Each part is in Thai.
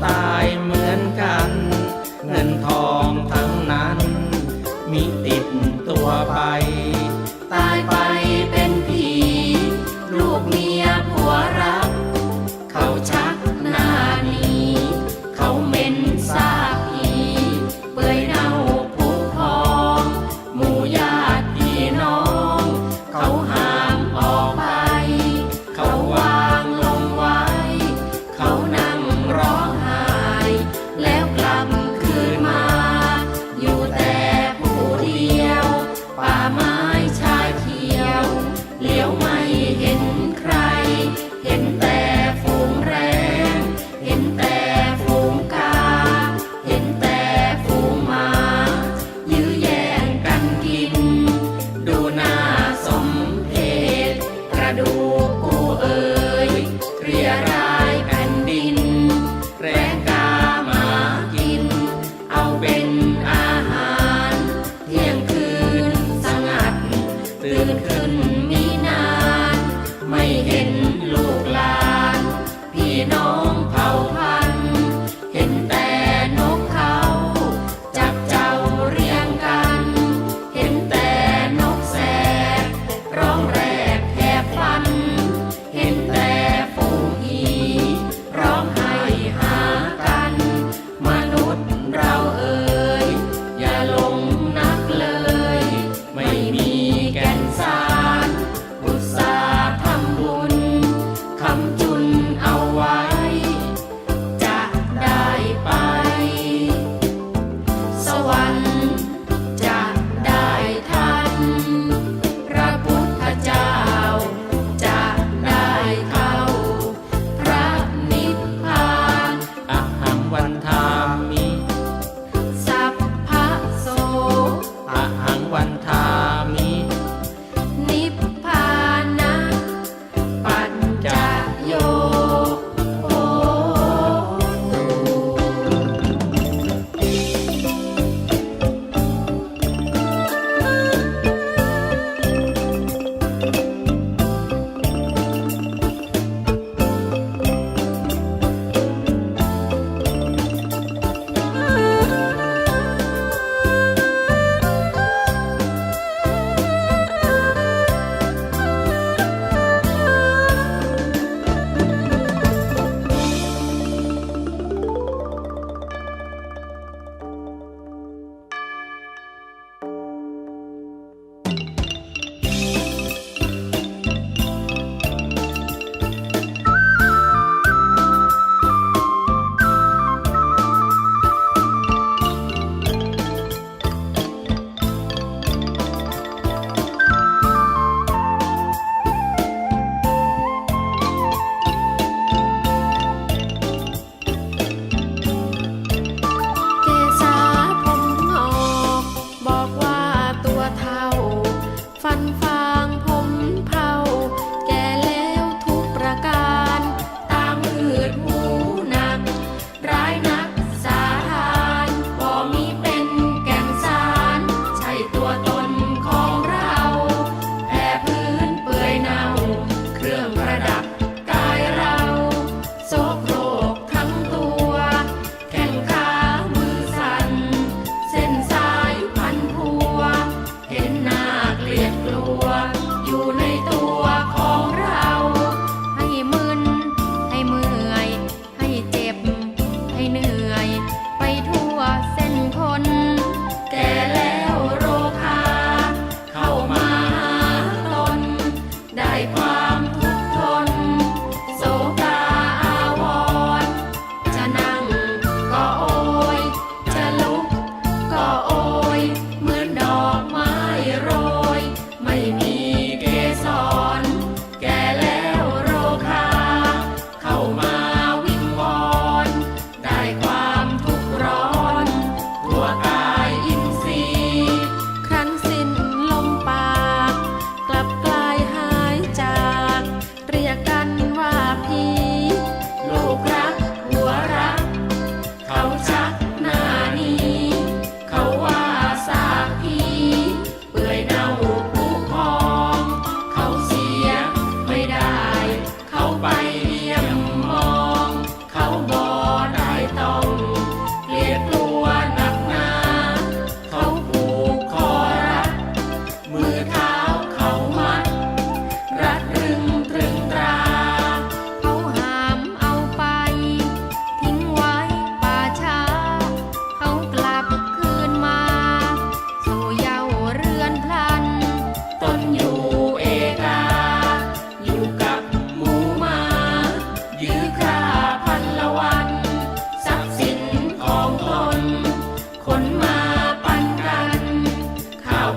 哎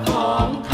ของ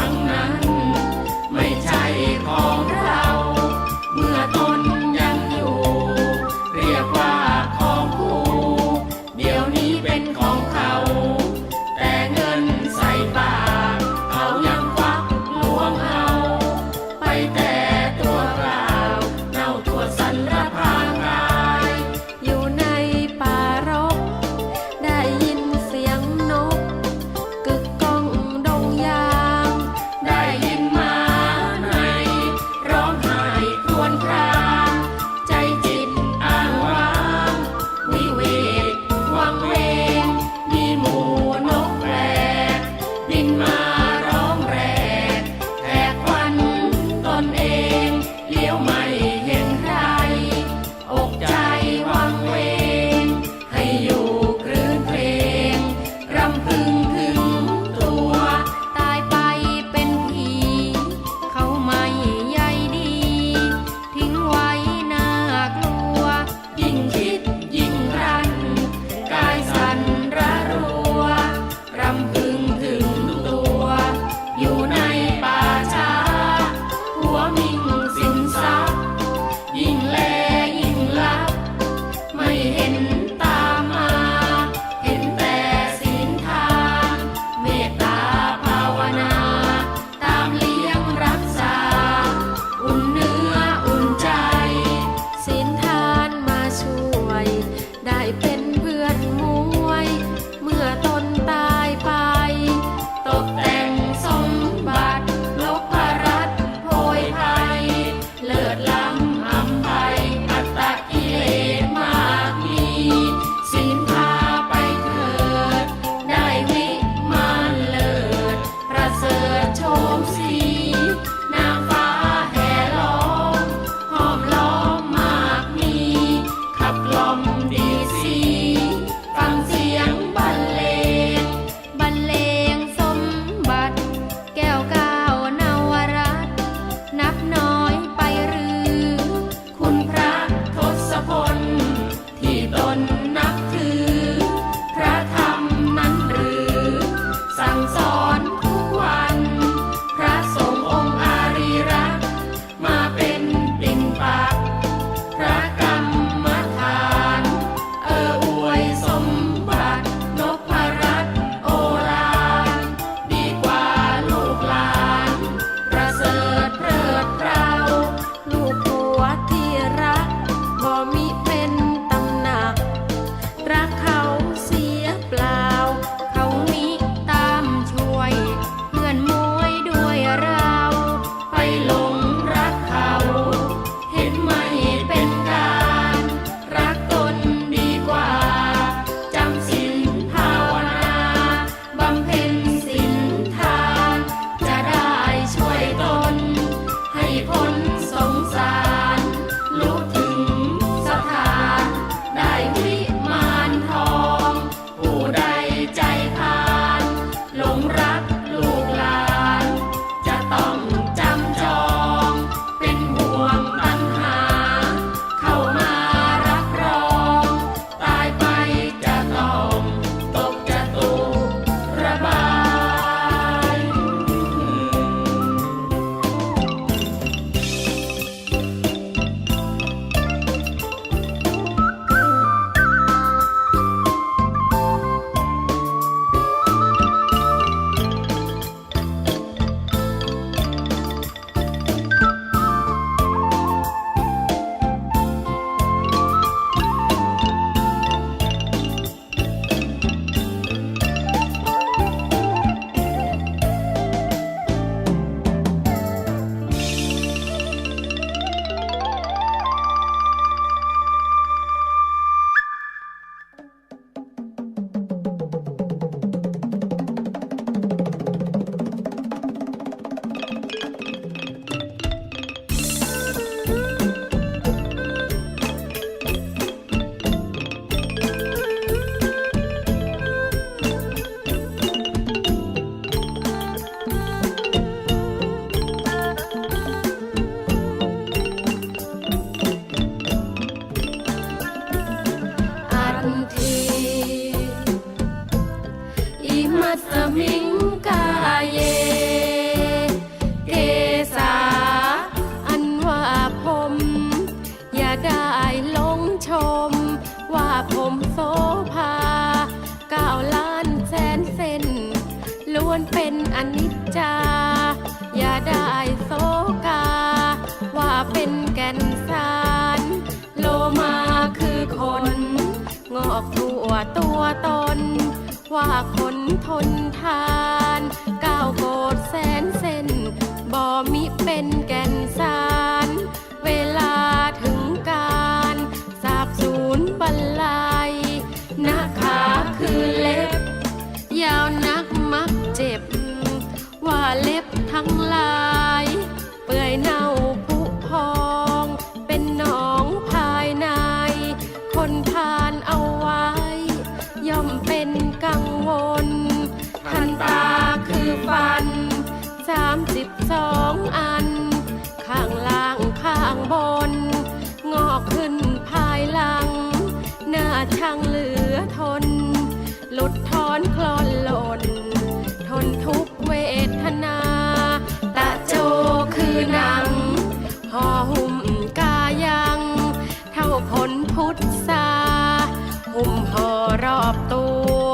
หุ้มห่อรอบตัว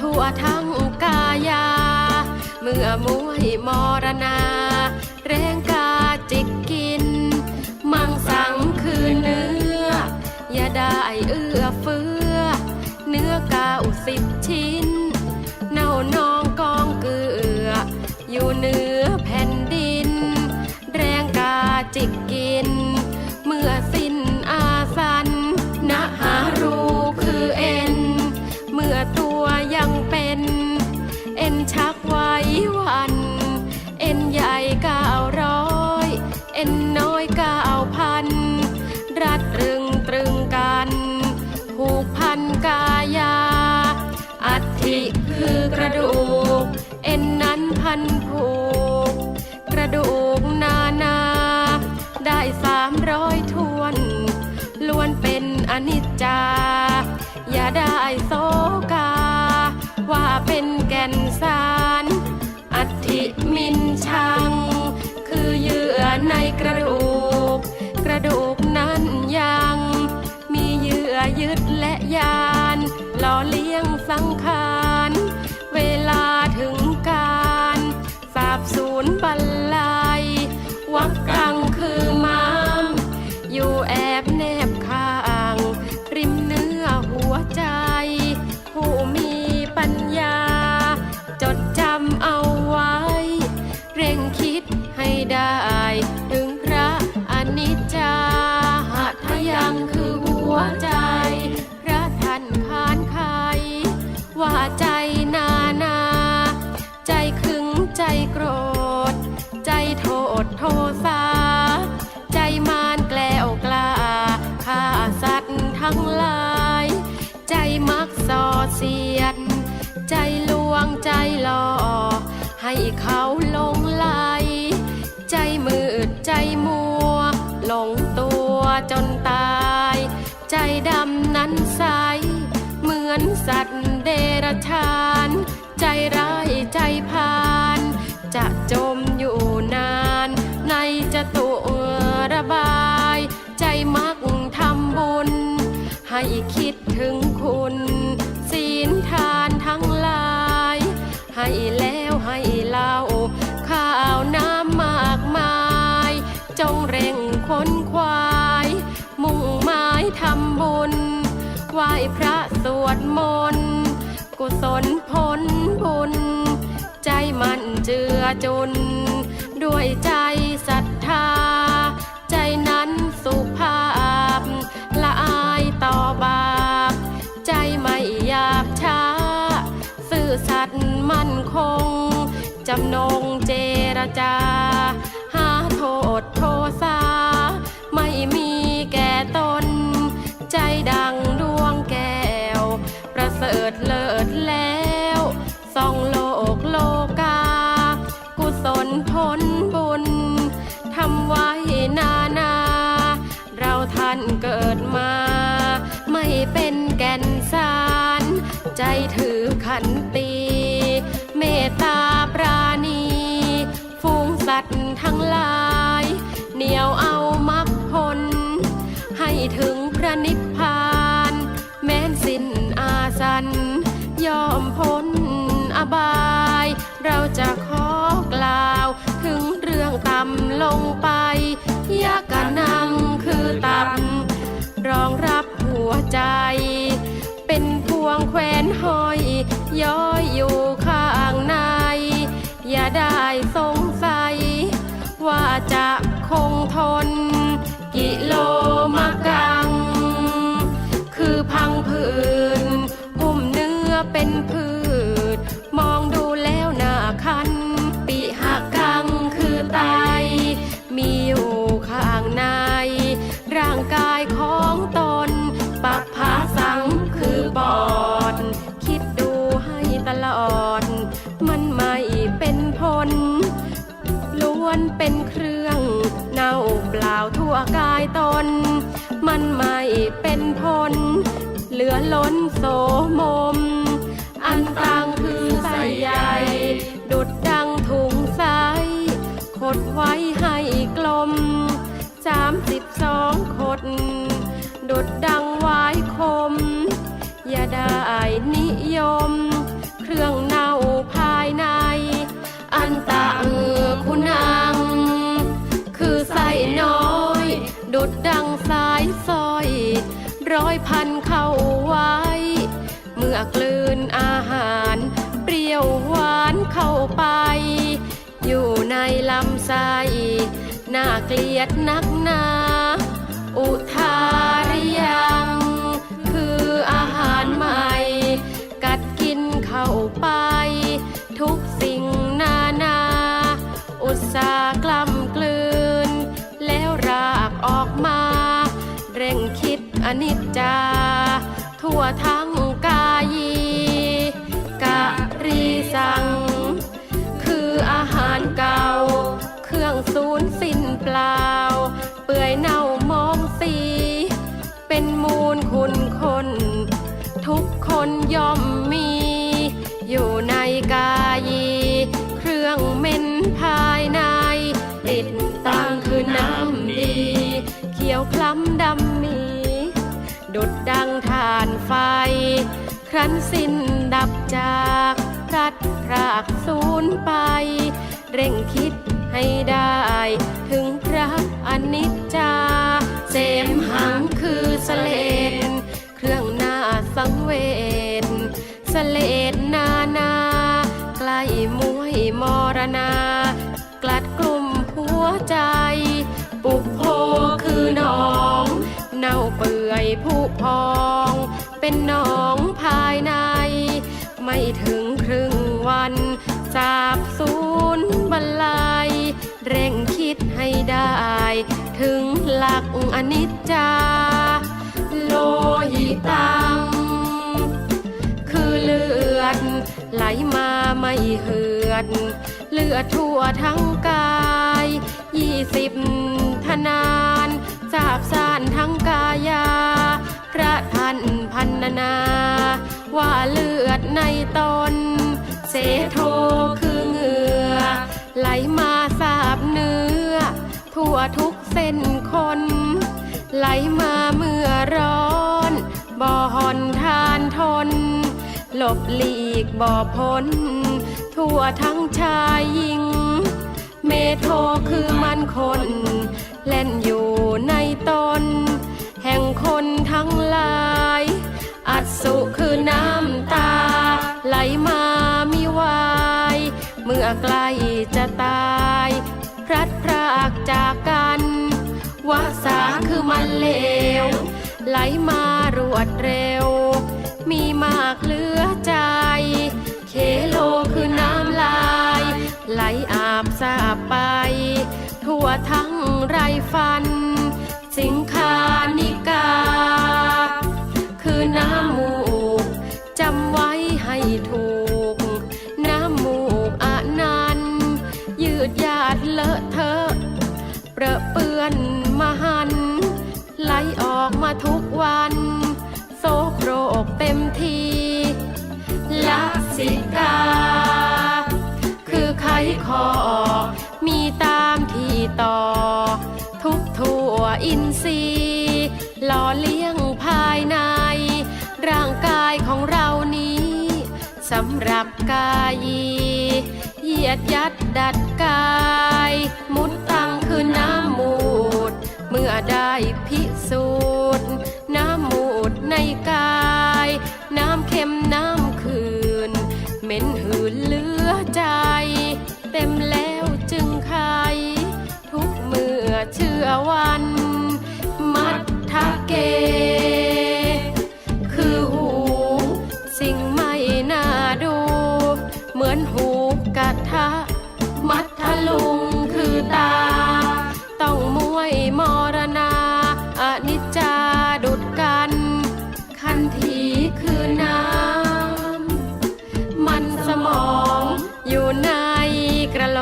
ทั่วทั้งกายา เมื่อมวยมรณา แรงกาจิกกิน มังสังคือเนื้อ อย่าได้เอื้อเฟื้อ เนื้อเก้าสิบชิ้นิคือกระดูก เอ็นนั้นพันผูก กระดูกนานา ได้สามร้อยทวนล้วนเป็นอนิจจา อย่าได้โศกา ว่าเป็นแก่นสารอัฐิมินชัง คือเหยื่อในกระดูก กระดูกนั้นยัง มีเหยื่อยึดและยานหล่อเลี้ยงสังขาร ศูนย์บรรล ให้เขาหลงไหลใจมืดใจมัว หลงตัวจนตาย ใจดำนั้นใส เหมือนสัตว์เดรัจฉาน ใจร้ายใจพาน จะจมอยู่นาน ในจะตัวระบาย ใจมักทำบุญ ให้คิด กุศลผลบุญ ใจมันเจือจุน ด้วยใจศรัทธา ใจนั้นสุภาพ ละอายต่อบาป ใจไม่หยาบช้า ซื่อสัตย์มั่นคง จำนงเจรจา หาโทษั้งหลาย เหนียวเอามักพลให้ถึงพระนิพพาน แม้นสิ้นอาสัน ยอมพ้นอบาย เราจะขอกล่าว ถึงเรื่องต่ำลงไปยากะนังคือต่ำรองรับหัวใจ เป็นพวงแควนห้อยย้อย ทั่วกายตน มันไม่เป็นผลเหลือล้นโสมม ลำไส้น่าเกลียดนักหนา อุทาริยัง คืออาหารใหม่ กัดกินเข้าไป ทุกสิ่งนานา อุตสาหกล้ำกลืน แล้วรากออกมา เร่งคิดอนิจจา ทั่วทั้งกายีกะรีสัง เปล่า เปื่อยเน่ามองสี เป็นมูลคุณคน ทุกคนย่อมมี อยู่ในกายี เครื่องเม็นภายใน ติดตั้งคือน้ำดี เขียวคล้ำดำมี ดุดดังทานไฟ ครั้นสิ้นดับจากพลัดพรากสูญไป เร่งคิดให้ได้ เป็นหนองภายใน ไม่ถึงครึ่งวันสาบสูญบรรลัย เร่งคิดให้ได้ ถึงหลักอนิจจา โลหิตัง คือเลือด ไหลมาไม่เหือด เลือดทั่วทั้งกาย ยี่สิบทนานสาบสานทั้งกายา พระท่าน นนา ว่าเลือดในตน เสโทคือเหงื่อ ไหลมาสาบเนื้อ ทั่วทุกเส้นคน ไหลมาเมื่อร้อนบ่หอนทานทน หลบหลีกบ่พ้น ทั่วทั้งชายหญิง เมโทคือมันคน เล่นอยู่ในตน แห่งคนทั้งหลาย อัสุคือน้ำตา ไหลมามิวาย เมื่อใกล้จะตาย พลัดพรากจากกันวาสาคือมันเลว ไหลมารวดเร็ว มีมากเหลือใจ เคโลคือน้ำลาย ไหลอาบสาบไป ทั่วทั้งไรฟัน วันโซโครกเต็มทีลักสิกา คือไขคอมีตามที่ต่อ ทุกทั่วอินทรีย์หล่อเลี้ยงภายใน ร่างกายของเรานี้สำหรับกายีเหยียดยัดดัดกาย มุดตังคือน้ำมูด เมื่อได้พิสูจน์ กาย น้ำเค็มน้ำคืน เหม็นหืนเหลือใจ เต็มแล้วจึงใครทุกเมื่อเชื่อวัน มัดทธเก ในกระโหล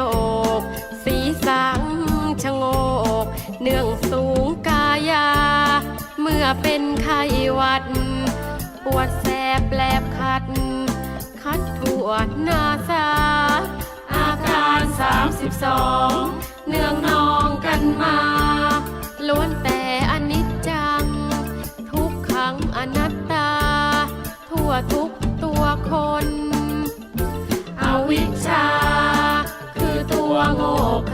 ก สีสังชะโงก เนื่องสูงกายา เมื่อเป็นไข้หวัด ปวดแสบแปลบคัด คัดปวดหน้าซาอาการ 32 เนื่องนองกันมา โง่เขลา